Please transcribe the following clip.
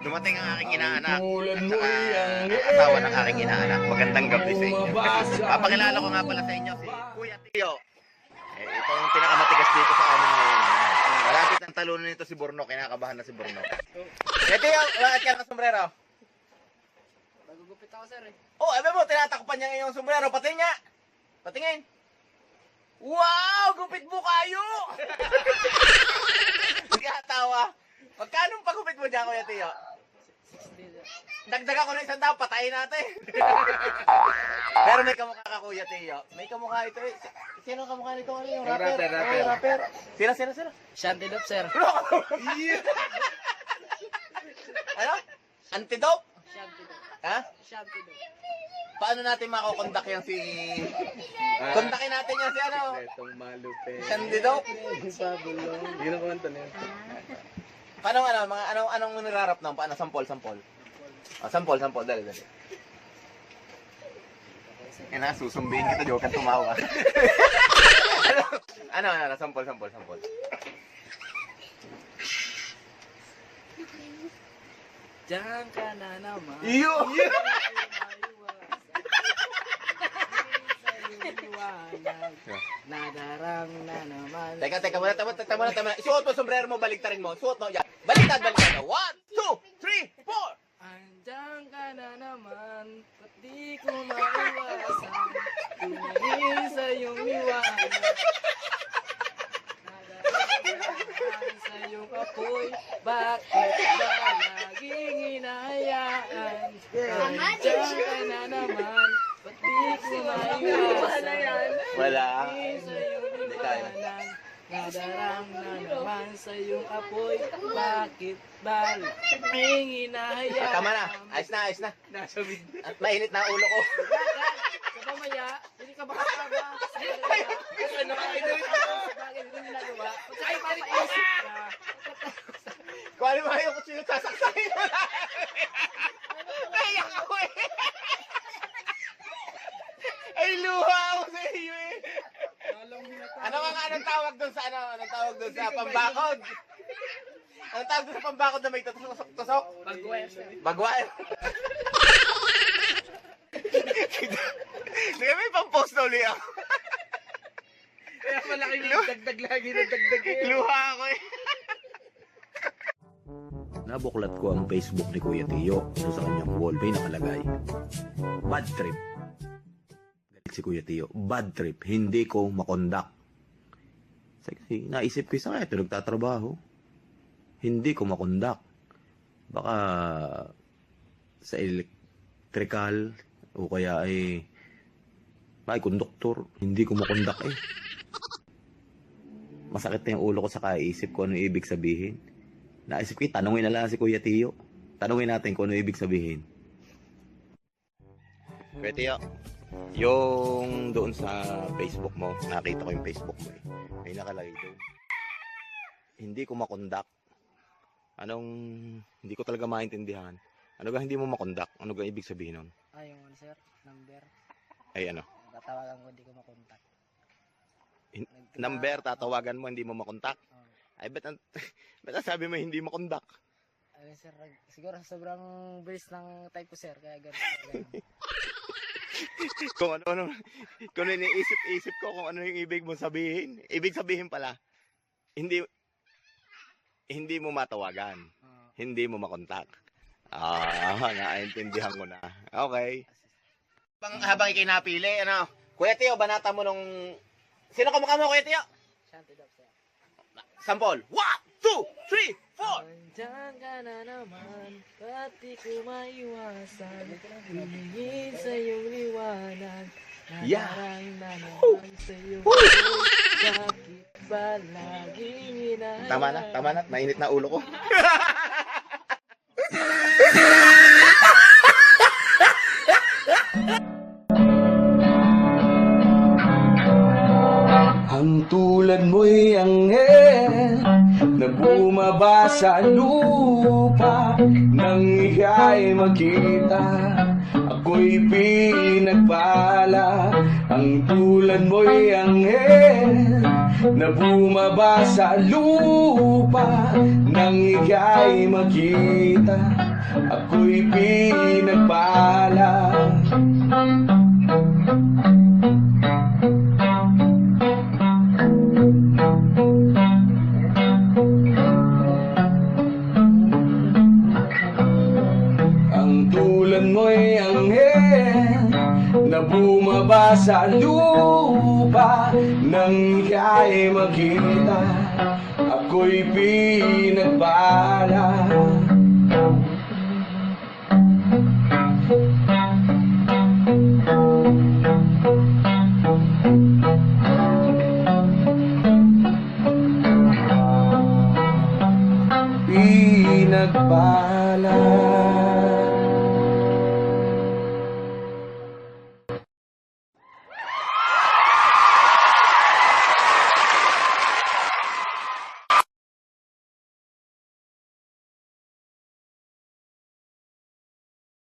Dumating ang aking inaanak. At saka ang asawa ng aking inaanak. Magandang gabi sa inyo. Papakilala ko nga pala sa inyo si Kuya Tio. Eh, ito yung pinakamatigas dito sa amin ngayon. Malapit ang talunan nito si Borno. Kinakabahan na si Borno. Kuya Tio, bakit ka ng sombrero? Magugupit ako sir eh. Oh, abe mo, tinatakpan niya ngayong sombrero. Patingin nga. Patingin. Wow! Gupit mo kayo! Nagkatawa. Magkano ang pagupit mo dyan, Kuya Tio? 60. Dagdagan ko na isang daan, patayin natin. Pero may kamukha ka, Kuya Teo. May kamukha ito eh. Si- Sino ang kamukha nito? Ano yung rapper? rapper, rapper. Oh, rapper. Sino, sino, sino? Shanty Dop sir. ano? Antidote? Shanty Dop. Ha? Shanty Dop. Paano natin makukondak yung si... Kontakin natin yung si ano? Itong malupe. Antidote? Pabulong. Hindi na kumanta na yun. Paano ano? Mga, anong, anong nirarap ng? Paano? Sampol, sampol. Oh, sampol, sampol. Dali, dali. Yan na, susumbihin kita, joke kang tumawa. ano, ano, ano, sampol, sampol, sampol. Diyan ka na naman. Iyo! Nadarang na naman. Teka, teka, muna, tama, tama, tama. Isuot mo, sombrero mo, baliktarin mo. Suot mo, yan. Baliktad, baliktad. One, two, three, four. Andiyan ka na naman, ba't di ko maiwasan? Tumingin sa iyong liwanag. Nadaraan sa iyong apoy, bakit ba laging hinahayaan? Andiyan ka na naman, ba't di ko maiwasan? Wala. Tumingin sa iyong Hindi kaya. Nadarang na naman sa iyong apoy, bakit ba laging hinahayaan? Ah, tama na. Ayos na, ayos na. Nasa mainit na ulo ko. Sa pamaya, hindi ka makasama. Ano ka, ito rin ako sa bagay hindi ginagawa. Pag sa'yo papaisip ka, Kung ano ba yung kutsilyo, sasaksakin mo na. Naiyak ako eh. Ay, luha ako sa iyo eh. Ano nga anong tawag doon sa ano? Anong tawag doon sa pambakod? Anong tawag doon sa pambakod na may tusok-tusok? pag-west. Bagwaan. Hindi may pang-post na uli ako. Kaya pala kayo dagdag lagi na dagdag eh. Luha ako eh. Nabuklat ko ang Facebook ni Kuya Tiyo. So sa kanyang wall may nakalagay. Bad trip. Galit si Kuya Tiyo. Bad trip. Hindi ko makondak. Kasi naisip ko isa nga ito nagtatrabaho. Hindi ko makondak. Baka sa electrical o kaya ay ay konduktor. Hindi ko makondak eh. Masakit na yung ulo ko sa kaisip ko ano ibig sabihin. Naisip ko, tanungin na lang si Kuya Tiyo. Tanungin natin kung ano ibig sabihin. Kuya Tiyo, yung doon sa Facebook mo, nakita ko yung Facebook mo eh. May nakalagay doon. Hindi ko makondak. Anong, hindi ko talaga maintindihan. Ano ga hindi mo makondak? Ano ga ibig sabihin nun? Ah, yung ano sir, number. Ay ano, Tatawagan ko, hindi ko makontak. In- number, tatawagan mo, hindi mo makontak. Oh. Ay, ba't, ang- ba't ang sabi mo hindi makondak? Ayun sir, nag- siguro sobrang bilis ng type ko sir, kaya ganun. kung ano ano kung ano iniisip-isip ko kung ano yung ibig mo sabihin. Ibig sabihin pala, hindi hindi mo matawagan, Oh. hindi mo makontak. Ah, naintindihan ko na. Okay. Habang, habang ikinapili, ano? Kuya Teo, banata mo nung... Sino kamukha mo, Kuya Teo? Shanty sir. Sampol. One, two, three, four. Andiyan ka na naman, ba't di ko maiwasan? Humingin sa iyong liwanag, nadarang na naman sa iyong bakit ba laging hinahayaan? Tama na, tama na. Mainit na ulo ko. Na bumaba sa lupa Nang ika'y makita, ako'y pinagpala Ang tulad mo'y anghel. Na bumaba sa lupa Nang ika'y makita. Ako'y pinagpala. Ang tulad mo'y anghel Na bumaba sa lupa Nang ika'y makita. Ako'y pinagpala Pinagpala